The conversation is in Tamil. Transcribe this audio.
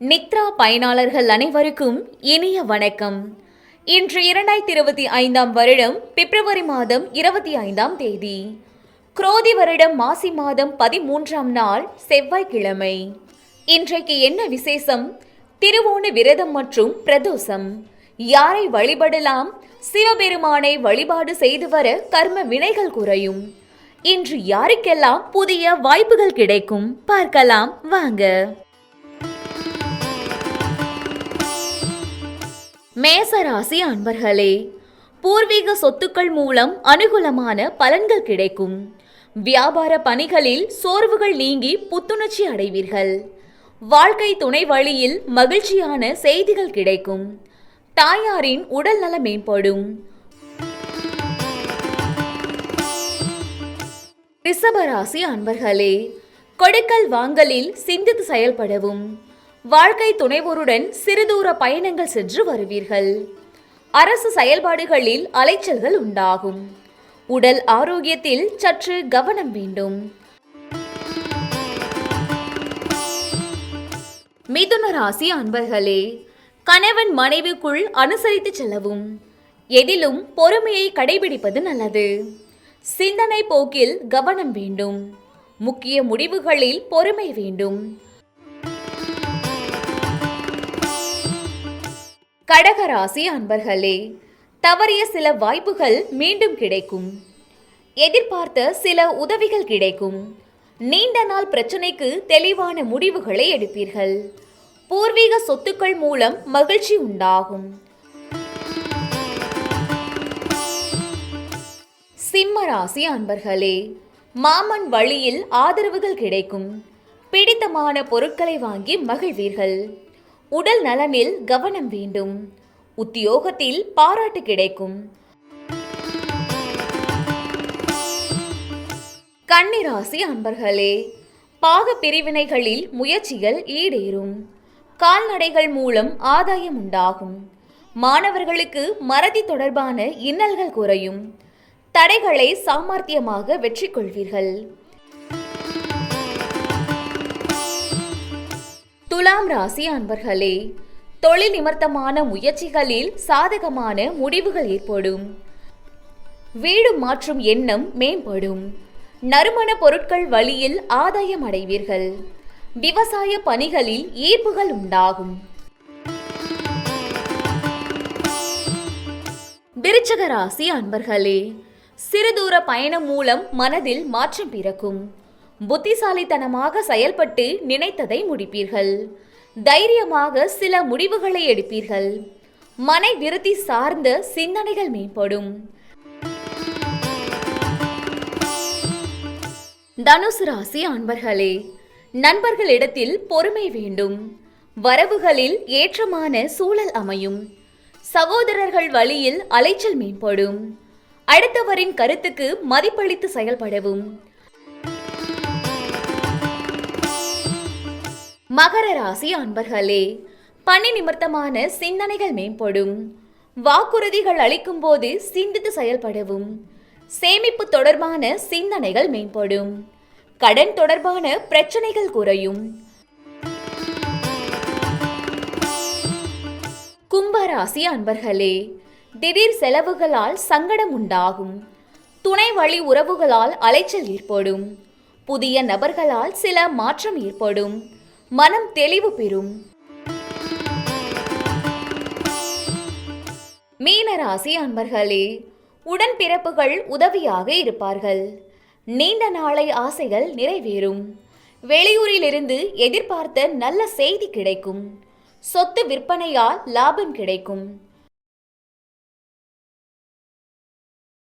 நித்ரா பயனாளர்கள் அனைவருக்கும் இனிய வணக்கம். இன்று இரண்டாயிரத்தி இருபத்தி ஐந்தாம் வருடம் பிப்ரவரி மாதம் இருபத்தி ஐந்தாம் தேதி. குரோதி வருடம் மாசி மாதம் பதிமூன்றாம் நாள் செவ்வாய்க்கிழமை. இன்றைக்கு என்ன விசேஷம்? திருவோண விரதம் மற்றும் பிரதோஷம். யாரை வழிபடலாம்? சிவபெருமானை வழிபாடு செய்து வர கர்ம வினைகள் குறையும். இன்று யாருக்கெல்லாம் புதிய வாய்ப்புகள் கிடைக்கும்? பார்க்கலாம் வாங்க. மேசராசி அன்பர்களே பூர்வீக சொத்துக்கள் மூலம் அனுகூலமான பலன்கள் கிடைக்கும். வியாபார பணிகளில் சோர்வுகள் நீங்கி புத்துணர்ச்சி அடைவீர்கள். வாழ்க்கை துணை வழியில் மகிழ்ச்சியான செய்திகள் கிடைக்கும். தாயாரின் உடல் நலம் மேம்படும். ரிஷபராசி அன்பர்களே கொடுக்கல் வாங்கலில் சிந்தித்து செயல்படவும். வாழ்க்கை துணைவோருடன் சிறுதூர பயணங்கள் சென்று வருவீர்கள். அரசு செயல்பாடுகளில் அலைச்சல்கள் உண்டாகும். உடல் ஆரோக்கியத்தில் சற்று கவனம் வேண்டும். மிதுன ராசி அன்பர்களே கணவன் மனைவிக்குள் அனுசரித்து செல்லவும். எதிலும் பொறுமையை கடைபிடிப்பது நல்லது. சிந்தனை போக்கில் கவனம் வேண்டும். முக்கிய முடிவுகளில் பொறுமை வேண்டும். கடகராசி அன்பர்களே தவறிய சில வாய்ப்புகள் மீண்டும் கிடைக்கும். எதிர்பார்த்த சில உதவிகள் கிடைக்கும். நீண்ட நாள் பிரச்சனைக்கு தெளிவான முடிவுகளை எடுப்பீர்கள். பூர்வீக சொத்துக்கள் மூலம் மகிழ்ச்சி உண்டாகும். சிம்ம ராசி அன்பர்களே மாமன் வழியில் ஆதரவுகள் கிடைக்கும். பிடித்தமான பொருட்களை வாங்கி மகிழ்வீர்கள். உடல் நலனில் கவனம் வேண்டும். உத்தியோகத்தில் பாராட்டு கிடைக்கும். கன்னிராசி அன்பர்களே பாக பிரிவினைகளில் முயற்சிகள் ஈடேறும். கால்நடைகள் மூலம் ஆதாயம் உண்டாகும். மாணவர்களுக்கு மறதி தொடர்பான இன்னல்கள் குறையும். தடைகளை சாமர்த்தியமாக வெற்றி கொள்வீர்கள் துலாம் ராசி அன்பர்களே தொழில் நிமித்தமான முயற்சிகளில் சாதகமான முடிவுகள் ஏற்படும். வீடு மாற்றும் எண்ணம் மேம்படும். நறுமண பொருட்கள் வழியில் ஆதாயம் அடைவீர்கள். விவசாய பணிகளில் ஈர்ப்புகள் உண்டாகும். விருச்சக ராசி அன்பர்களே சிறுதூர பயணம் மூலம் மனதில் மாற்றம் பிறக்கும். புத்திசாலித்தனமாக செயல்பட்டு நினைத்ததை முடிப்பீர்கள். தைரியமாக சில முடிவுகளை எடுப்பீர்கள். மனை விருத்தி சார்ந்த சிந்தனைகள் மேம்படும். தனுசு ராசி அன்பர்களே நண்பர்களிடத்தில் பொறுமை வேண்டும். வரவுகளில் ஏற்றமான சூழல் அமையும். சகோதரர்கள் வழியில் அலைச்சல் மேம்படும். அடுத்தவரின் கருத்துக்கு மதிப்பளித்து செயல்படவும். மகர ராசி அன்பர்களே பணி நிமித்தமான சிந்தனைகள் மேம்படும். வாக்குறுதிகள் அளிக்கும் போது சிந்தித்து செயல்படவும். சேமிப்பு தொடர்பான சிந்தனைகள் மேம்படும். கடன் தொடர்பான பிரச்சனைகள் குறையும். கும்பராசி அன்பர்களே திடீர் செலவுகளால் சங்கடம் உண்டாகும். துணை வழி உறவுகளால் அலைச்சல் ஏற்படும். புதிய நபர்களால் சில மாற்றம் ஏற்படும். மனம் தெளிவு பெறும். மீனராசி அன்பர்களே உடன்பிறப்புகள் உதவியாக இருப்பார்கள். நீண்ட நாளை ஆசைகள் நிறைவேறும். வெளியூரிலிருந்து எதிர்பார்த்த நல்ல செய்தி கிடைக்கும். சொத்து விற்பனையால் லாபம் கிடைக்கும்.